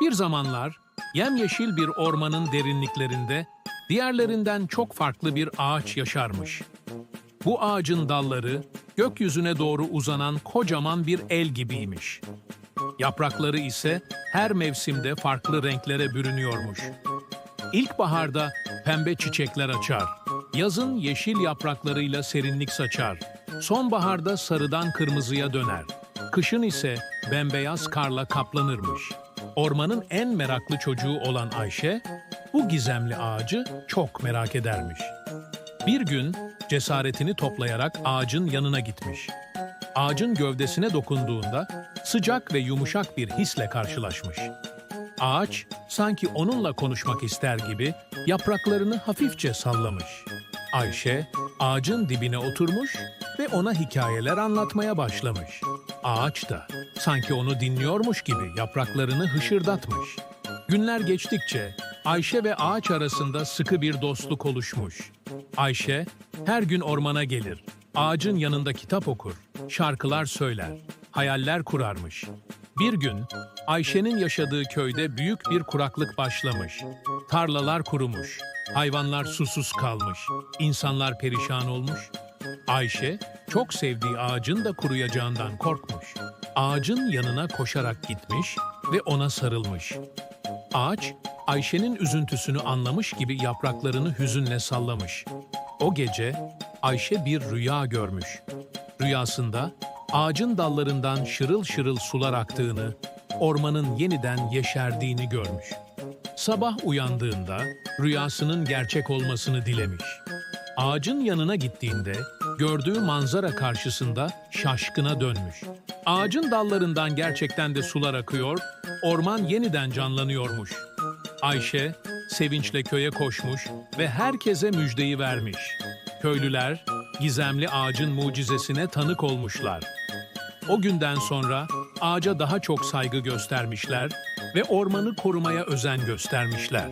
Bir zamanlar yemyeşil bir ormanın derinliklerinde diğerlerinden çok farklı bir ağaç yaşarmış. Bu ağacın dalları gökyüzüne doğru uzanan kocaman bir el gibiymiş. Yaprakları ise her mevsimde farklı renklere bürünüyormuş. İlkbaharda pembe çiçekler açar. Yazın yeşil yapraklarıyla serinlik saçar. Sonbaharda sarıdan kırmızıya döner. Kışın ise bembeyaz karla kaplanırmış. Ormanın en meraklı çocuğu olan Ayşe, bu gizemli ağacı çok merak edermiş. Bir gün cesaretini toplayarak ağacın yanına gitmiş. Ağacın gövdesine dokunduğunda sıcak ve yumuşak bir hisle karşılaşmış. Ağaç sanki onunla konuşmak ister gibi yapraklarını hafifçe sallamış. Ayşe ağacın dibine oturmuş ve ona hikayeler anlatmaya başlamış. Ağaç da sanki onu dinliyormuş gibi yapraklarını hışırdatmış. Günler geçtikçe Ayşe ve ağaç arasında sıkı bir dostluk oluşmuş. Ayşe her gün ormana gelir, ağacın yanında kitap okur, şarkılar söyler, hayaller kurarmış. Bir gün Ayşe'nin yaşadığı köyde büyük bir kuraklık başlamış. Tarlalar kurumuş, hayvanlar susuz kalmış, insanlar perişan olmuş. Ayşe çok sevdiği ağacın da kuruyacağından korkmuş. Ağacın yanına koşarak gitmiş ve ona sarılmış. Ağaç, Ayşe'nin üzüntüsünü anlamış gibi yapraklarını hüzünle sallamış. O gece Ayşe bir rüya görmüş. Rüyasında ağacın dallarından şırıl şırıl sular aktığını, ormanın yeniden yeşerdiğini görmüş. Sabah uyandığında rüyasının gerçek olmasını dilemiş. Ağacın yanına gittiğinde gördüğü manzara karşısında şaşkına dönmüş. Ağacın dallarından gerçekten de sular akıyor, orman yeniden canlanıyormuş. Ayşe sevinçle köye koşmuş ve herkese müjdeyi vermiş. Köylüler gizemli ağacın mucizesine tanık olmuşlar. O günden sonra ağaca daha çok saygı göstermişler ve ormanı korumaya özen göstermişler.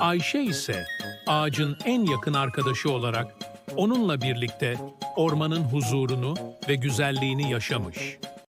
Ayşe ise ağacın en yakın arkadaşı olarak onunla birlikte ormanın huzurunu ve güzelliğini yaşamış.